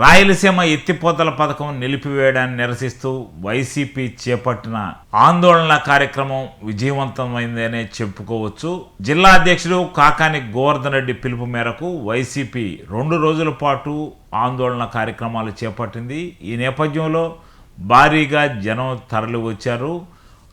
రాయలసీమ ఎత్తిపోతల పథకం నిలిపివేయడాన్ని నిరసిస్తూ వైసీపీ చేపట్టిన ఆందోళన కార్యక్రమం విజయవంతమైందనే చెప్పుకోవచ్చు. జిల్లా అధ్యక్షుడు కాకాని గోవర్ధన్ రెడ్డి పిలుపు మేరకు వైసీపీ రెండు రోజుల పాటు ఆందోళన కార్యక్రమాలు చేపట్టింది. ఈ నేపథ్యంలో భారీగా జనం తరలి వచ్చారు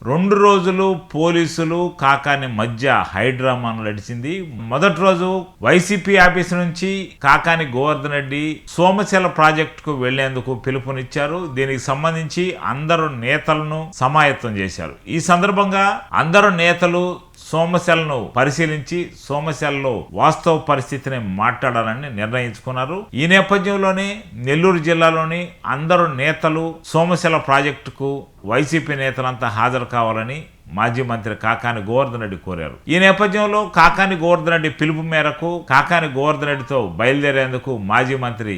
రెండు రోజులు పోలీసులు కాకాని మధ్య హైడ్రామా నడిచింది మొదటి రోజు వైసీపీ ఆఫీస్ నుంచి కాకాని గోవర్ధన్ రెడ్డి సోమశిల ప్రాజెక్టుకు వెళ్ళేందుకు పిలుపునిచ్చారు. దీనికి సంబంధించి అందరు నేతలను సమాయత్తం చేశారు. ఈ సందర్భంగా అందరు నేతలు సోమశలను పరిశీలించి సోమశలలో వాస్తవ పరిస్థితిని మాట్లాడాలని నిర్ణయించుకున్నారు. ఈ నేపథ్యంలోనే నెల్లూరు జిల్లాలోని అందరు నేతలు సోమశల ప్రాజెక్టుకు వైసీపీ నేతలంతా హాజరు కావాలని మాజీ మంత్రి కాకాని గోవర్ధన్ రెడ్డి కోరారు. ఈ నేపథ్యంలో కాకాని గోవర్ధన్ రెడ్డి పిలుపు మేరకు కాకాని గోవర్ధన్ రెడ్డితో బయలుదేరేందుకు మాజీ మంత్రి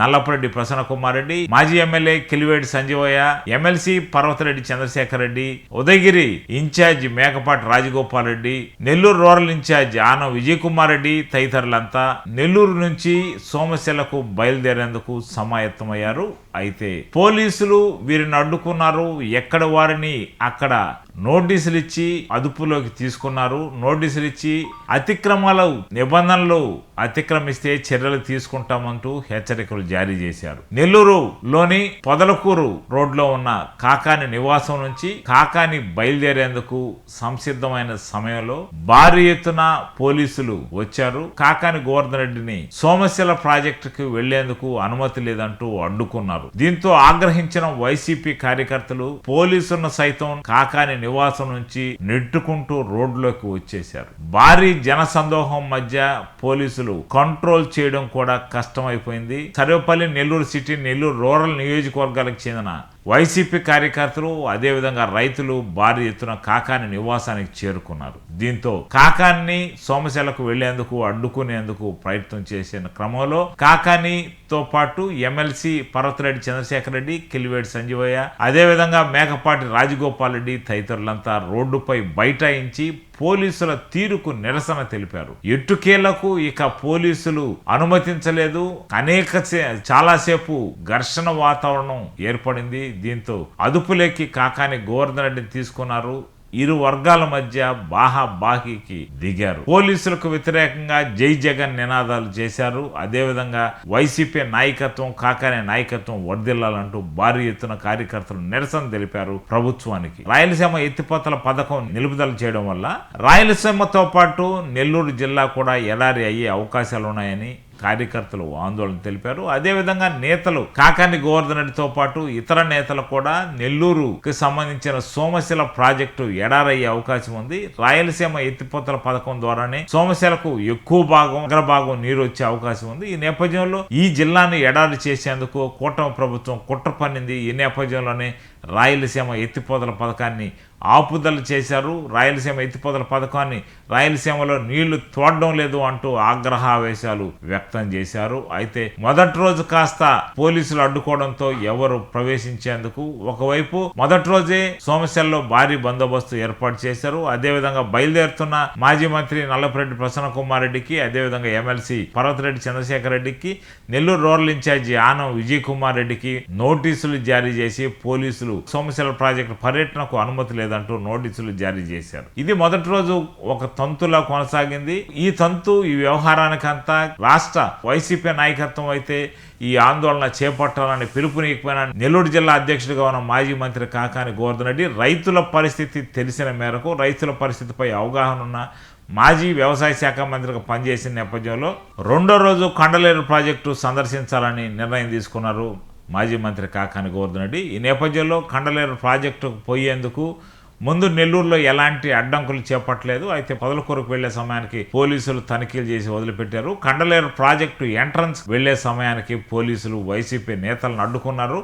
నల్లపురెడ్డి ప్రసన్న కుమార్ రెడ్డి మాజీ MLA Kiliveti Sanjeevaiah MLC Parvathareddy Chandrasekhar Reddy Udayagiri incharge Mekapati Rajagopal Reddy Nellore rural incharge Anam Vijay Kumar Reddy తదితరులంతా Nellore నుంచి సోమశిలకు బయలుదేరేందుకు సమాయత్తమయ్యారు. అయితే పోలీసులు వీరిని అడ్డుకున్నారు. ఎక్కడ వారిని? అక్కడ నోటీసులు ఇచ్చి అదుపులోకి తీసుకున్నారు. నోటీసులు ఇచ్చి అతిక్రమాల నిబంధనలు అతిక్రమిస్తే చర్యలు తీసుకుంటామంటూ హెచ్చరికలు జారీ చేశారు. నెల్లూరు లోని పొదలకూరు రోడ్లో ఉన్న కాకాని నివాసం నుంచి కాకాని బయలుదేరేందుకు సంసిద్ధమైన సమయంలో భారీ ఎత్తున పోలీసులు వచ్చారు. కాకాని గోవర్ధన్ రెడ్డిని సోమశిల ప్రాజెక్టుకు వెళ్ళేందుకు అనుమతి లేదంటూ అడ్డుకున్నారు. దీంతో ఆగ్రహించిన వైసీపీ కార్యకర్తలు పోలీసులను సైతం కాకాని నివాసం నుంచి నెట్టుకుంటూ రోడ్లోకి వచ్చేశారు. భారీ జన సందోహం మధ్య పోలీసులు కంట్రోల్ చేయడం కూడా కష్టమైపోయింది. సర్వేపల్లి నెల్లూరు సిటీ నెల్లూరు రూరల్ నియోజకవర్గాలకు చెందిన వైసీపీ కార్యకర్తలు అదేవిధంగా రైతులు భారీ ఎత్తున కాకాని నివాసానికి చేరుకున్నారు. దీంతో కాకాన్ని సోమశిలకు వెళ్ళేందుకు అడ్డుకునేందుకు ప్రయత్నం చేసిన క్రమంలో కాకానితో పాటు ఎమ్మెల్సీ పర్వతరెడ్డి చంద్రశేఖర్ రెడ్డి కిలివేడి సంజీవయ్య అదేవిధంగా మేకపాటి రాజగోపాల్ రెడ్డి తదితరులంతా రోడ్డుపై బైఠాయించి పోలీసుల తీరుకు నిరసన తెలిపారు. ఎట్టుకేలకు ఇక పోలీసులు అనుమతించలేదు. అనేక చాలాసేపు ఘర్షణ వాతావరణం ఏర్పడింది. దీంతో అదుపులోకి కాకాని గోవర్ధన్ రెడ్డిని తీసుకున్నారు. ఇరు వర్గాల మధ్య బాహాబాహీకి దిగారు. పోలీసులకు వ్యతిరేకంగా జై జగన్ నినాదాలు చేశారు. అదేవిధంగా వైసీపీ నాయకత్వం కాకానే నాయకత్వం వర్దిల్లాలంటూ భారీ ఎత్తున కార్యకర్తలు నిరసన తెలిపారు ప్రభుత్వానికి. రాయలసీమ ఎత్తిపోతల పథకం నిలుపుదల చేయడం వల్ల రాయలసీమతో పాటు నెల్లూరు జిల్లా కూడా ఎడారి అయ్యే అవకాశాలు ఉన్నాయని కార్యకర్తలు ఆందోళన తెలిపారు. అదేవిధంగా నేతలు కాకాని గోవర్ధన్ రెడ్డితో పాటు ఇతర నేతలు కూడా నెల్లూరుకి సంబంధించిన సోమశిల ప్రాజెక్టు ఎడారయ్యే అవకాశం ఉంది. రాయలసీమ ఎత్తిపోతల పథకం ద్వారానే సోమశిలకు ఎక్కువ భాగం అగ్రభాగం నీరు వచ్చే అవకాశం ఉంది. ఈ నేపథ్యంలో ఈ జిల్లాను ఎడారి చేసేందుకు కూటమి ప్రభుత్వం కుట్ర పన్నింది. ఈ నేపథ్యంలోనే రాయలసీమ ఎత్తిపోతల పథకాన్ని ఆపుదల చేశారు. రాయలసీమ ఎత్తిపోతల పథకాన్ని రాయలసీమలో నీళ్ళు తోడడం లేదు అంటూ ఆగ్రహావేశాలు వ్యక్తం చేశారు. అయితే మొదటి రోజు కాస్త పోలీసులు అడ్డుకోవడంతో ఎవరు ప్రవేశించేందుకు ఒకవైపు మొదటి రోజే సోమశల్లో భారీ బందోబస్తు ఏర్పాటు చేశారు. అదేవిధంగా బయలుదేరుతున్న మాజీ మంత్రి నల్లపరెడ్డి ప్రసన్న కుమార్ రెడ్డికి అదేవిధంగా ఎమ్మెల్సీ పర్వతరెడ్డి చంద్రశేఖర్ రెడ్డికి నెల్లూరు రూరల్ ఇన్ఛార్జి ఆనం విజయ్ కుమార్ రెడ్డికి నోటీసులు జారీ చేసి పోలీసులు సోమశిల ప్రాజెక్టు పర్యటనకు అనుమతి లేదంటూ నోటీసులు జారీ చేశారు. ఇది మొదటి రోజు ఒక తంతులా కొనసాగింది. ఈ తంతు ఈ వ్యవహారానికంతా రాష్ట్ర వైసీపీ నాయకత్వం అయితే ఈ ఆందోళన చేపట్టాలని పిలుపునికపోయిన నెల్లూరు జిల్లా అధ్యక్షుడిగా ఉన్న మాజీ మంత్రి కాకాని గోవర్ధన్ రెడ్డి రైతుల పరిస్థితి తెలిసిన మేరకు రైతుల పరిస్థితిపై అవగాహన ఉన్న మాజీ వ్యవసాయ శాఖ మంత్రిగా పనిచేసిన నేపథ్యంలో రెండో రోజు కండలేరు ప్రాజెక్టు సందర్శించాలని నిర్ణయం తీసుకున్నారు. మాజీ మంత్రి కాకాని గోవర్ధన్ రెడ్డి. ఈ నేపథ్యంలో కండలేరు ప్రాజెక్టుకు పోయేందుకు ముందు నెల్లూరులో ఎలాంటి అడ్డంకులు చేపట్టలేదు. అయితే పొదలకూరుకు వెళ్ళే సమయానికి పోలీసులు తనిఖీలు చేసి వదిలిపెట్టారు. కండలేరు ప్రాజెక్టు ఎంట్రన్స్ వెళ్ళే సమయానికి పోలీసులు వైసీపీ నేతలను అడ్డుకున్నారు.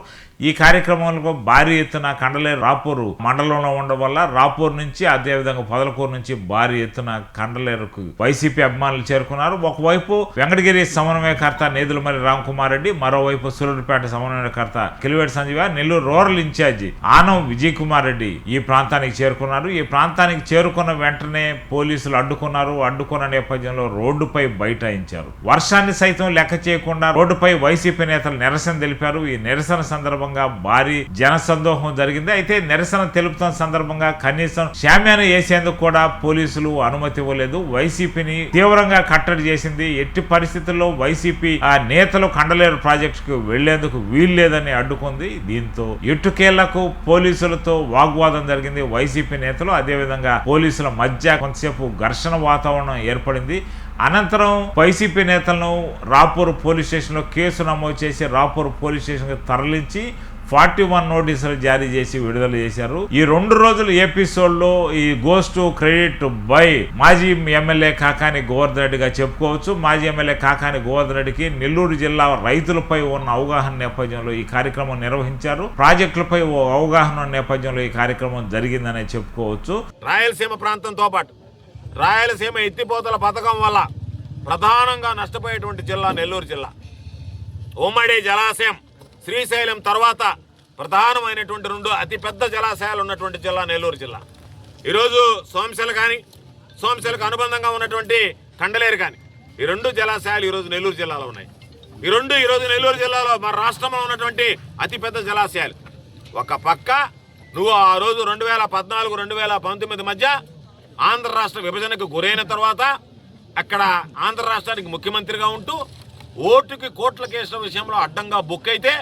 ఈ కార్యక్రమంలో భారీ ఎత్తున కండలేరు రాపూరు మండలంలో ఉండడం వల్ల రాపూర్ నుంచి అదేవిధంగా పొదలకూరు నుంచి భారీ ఎత్తున కండలేరుకు వైసీపీ అభిమానులు చేరుకున్నారు. ఒకవైపు వెంకటగిరి సమన్వయకర్త నేదులమరి రామ్ కుమార్ రెడ్డి మరోవైపు సూర్యుడిపేట సమన్వయకర్త కిలివేటి సంజీవ నెల్లూరు రూరల్ ఇన్ఛార్జి ఆనం విజయ్ కుమార్ రెడ్డి ఈ ప్రాంతానికి ప్రాంతానికి చేరుకున్నారు. ఈ ప్రాంతానికి చేరుకున్న వెంటనే పోలీసులు అడ్డుకున్నారు. అడ్డుకున్న నేపథ్యంలో రోడ్డుపై బైఠాయించారు. వర్షాన్ని సైతం లెక్క చేయకుండా రోడ్డుపై వైసీపీ నేతలు నిరసన తెలిపారు. ఈ నిరసన సందర్భంగా భారీ జనసందోహం జరిగింది. అయితే నిరసన తెలుపుతున్న సందర్భంగా కనీసం శామ్యాన్ని వేసేందుకు కూడా పోలీసులు అనుమతి ఇవ్వలేదు. వైసీపీని తీవ్రంగా కట్టడి చేసింది. ఎట్టి పరిస్థితుల్లో వైసీపీ ఆ నేతలు కండలేరు ప్రాజెక్టుకు వెళ్ళేందుకు వీల్లేదని అడ్డుకుంది. దీంతో ఎట్టుకేళ్ళకు పోలీసులతో వాగ్వాదం జరిగింది. వైసీపీ నేతలు అదేవిధంగా పోలీసుల మధ్య కొంతసేపు ఘర్షణ వాతావరణం ఏర్పడింది. అనంతరం వైసీపీ నేతలను రాపూర్ పోలీస్ స్టేషన్లో కేసు నమోదు చేసి రాపూర్ పోలీస్ స్టేషన్కి తరలించి ఫార్టీ వన్ నోటీసులు జారీ చేసి విడుదల చేశారు. ఈ రెండు రోజుల ఎపిసోడ్లో ఈ గోస్ట్ క్రెడిట్ బై మాజీ ఎమ్మెల్యే కాకాని గోవర్ధన్ రెడ్డిగా చెప్పుకోవచ్చు. మాజీ ఎమ్మెల్యే కాకాని గోవర్ధన్ రెడ్డికి నెల్లూరు జిల్లా రైతులపై ఉన్న అవగాహన నేపథ్యంలో ఈ కార్యక్రమం నిర్వహించారు. ప్రాజెక్టులపై ఓ అవగాహన నేపథ్యంలో ఈ కార్యక్రమం జరిగిందనే చెప్పుకోవచ్చు. రాయలసీమ ప్రాంతంతో పాటు రాయలసీమ ఎత్తిపోతల పథకం వల్ల ప్రధానంగా నష్టపోయేటువంటి జిల్లా నెల్లూరు జిల్లా. ఉమ్మడి జలాశయం శ్రీశైలం తర్వాత ప్రధానమైనటువంటి రెండు అతిపెద్ద జలాశయాలు ఉన్నటువంటి జిల్లా నెల్లూరు జిల్లా. ఈరోజు సోమశిల కానీ సోంశలకు అనుబంధంగా ఉన్నటువంటి కండలేరు కానీ ఈ రెండు జలాశయాలు ఈరోజు నెల్లూరు జిల్లాలో ఉన్నాయి. ఈ రెండు ఈరోజు నెల్లూరు జిల్లాలో మన రాష్ట్రంలో ఉన్నటువంటి అతిపెద్ద జలాశయాలు. ఒక పక్క నువ్వు ఆ రోజు రెండు వేల పద్నాలుగు రెండు వేల పంతొమ్మిది మధ్య ఆంధ్ర రాష్ట్ర విభజనకు గురైన తర్వాత అక్కడ ఆంధ్ర రాష్ట్రానికి ముఖ్యమంత్రిగా ఉంటూ ఓటుకి కోట్ల కేసుల విషయంలో అడ్డంగా బుక్ అయితే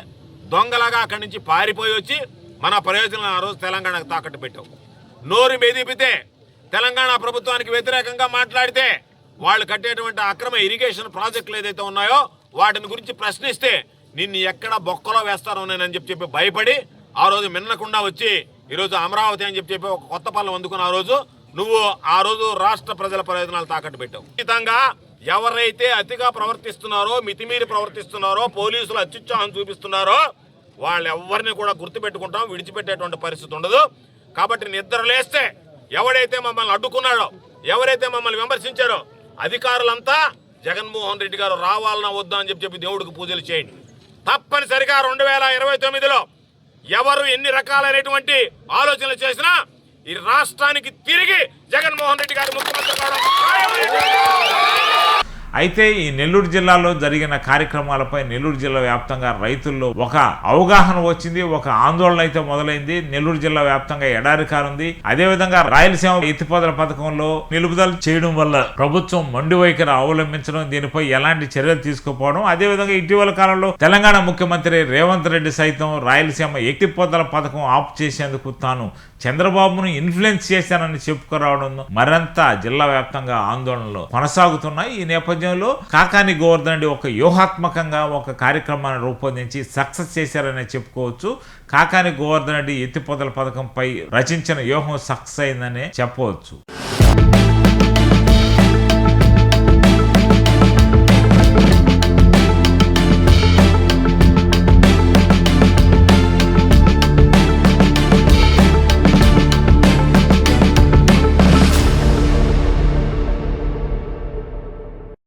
దొంగలాగా అక్కడి నుంచి పారిపోయి వచ్చి మన ప్రయోజనం ఆ రోజు తెలంగాణకు తాకట్టు పెట్టావు నోరు మెదిపితే తెలంగాణ ప్రభుత్వానికి వ్యతిరేకంగా మాట్లాడితే వాళ్ళు కట్టేటువంటి అక్రమ ఇరిగేషన్ ప్రాజెక్టులు ఏదైతే ఉన్నాయో వాటిని గురించి ప్రశ్నిస్తే నిన్ను ఎక్కడ బొక్కలో వేస్తారో నేనని చెప్పి చెప్పి భయపడి ఆ రోజు మిన్నకుండా వచ్చి ఈరోజు అమరావతి అని చెప్పి చెప్పి ఒక కొత్త పనులు అందుకున్న ఆ రోజు నువ్వు ఆ రోజు రాష్ట్ర ప్రజల ప్రయోజనాలు తాకట్టు పెట్టావు. ఖచ్చితంగా ఎవరైతే అతిగా ప్రవర్తిస్తున్నారో మితిమీరి ప్రవర్తిస్తున్నారో పోలీసులు అత్యుత్సాహం చూపిస్తున్నారో వాళ్ళు ఎవరిని కూడా గుర్తుపెట్టుకుంటాం విడిచిపెట్టేటువంటి పరిస్థితి ఉండదు. కాబట్టి నిద్ర లేస్తే ఎవడైతే మమ్మల్ని అడ్డుకున్నాడో ఎవరైతే మమ్మల్ని విమర్శించారో అధికారులంతా జగన్మోహన్ రెడ్డి గారు రావాలన్నా వద్దా అని చెప్పి చెప్పి దేవుడికి పూజలు చేయండి. తప్పనిసరిగా రెండు వేల ఇరవై తొమ్మిదిలో ఎవరు ఎన్ని రకాలైనటువంటి ఆలోచనలు చేసినా ఈ రాష్ట్రానికి తిరిగి జగన్మోహన్ రెడ్డి గారు ముఖ్యమంత్రి అయితే ఈ నెల్లూరు జిల్లాలో జరిగిన కార్యక్రమాలపై నెల్లూరు జిల్లా వ్యాప్తంగా రైతుల్లో ఒక అవగాహన వచ్చింది ఒక ఆందోళన అయితే మొదలైంది. నెల్లూరు జిల్లా వ్యాప్తంగా ఎడారి కారుంది అదేవిధంగా రాయలసీమ ఎత్తిపోతల పథకంలో నిలుపుదల చేయడం వల్ల ప్రభుత్వం మొండి వైఖరి అవలంబించడం దీనిపై ఎలాంటి చర్యలు తీసుకోపోవడం అదేవిధంగా ఇటీవల కాలంలో తెలంగాణ ముఖ్యమంత్రి రేవంత్ రెడ్డి సైతం రాయలసీమ ఎత్తిపోతల పథకం ఆఫ్ చేసేందుకు తాను చంద్రబాబును ఇన్ఫ్లుయెన్స్ చేశానని చెప్పుకురావడం మరింత జిల్లా వ్యాప్తంగా ఆందోళనలు కొనసాగుతున్నాయి. ఈ నేపథ్యంలో కాకాని గోవర్ధన్ రెడ్డి ఒక వ్యూహాత్మకంగా ఒక కార్యక్రమాన్ని రూపొందించి సక్సెస్ చేశారని చెప్పుకోవచ్చు. కాకాని గోవర్ధన్ రెడ్డి ఎత్తిపోతల పథకంపై రచించిన వ్యూహం సక్సెస్ అయిందని చెప్పవచ్చు.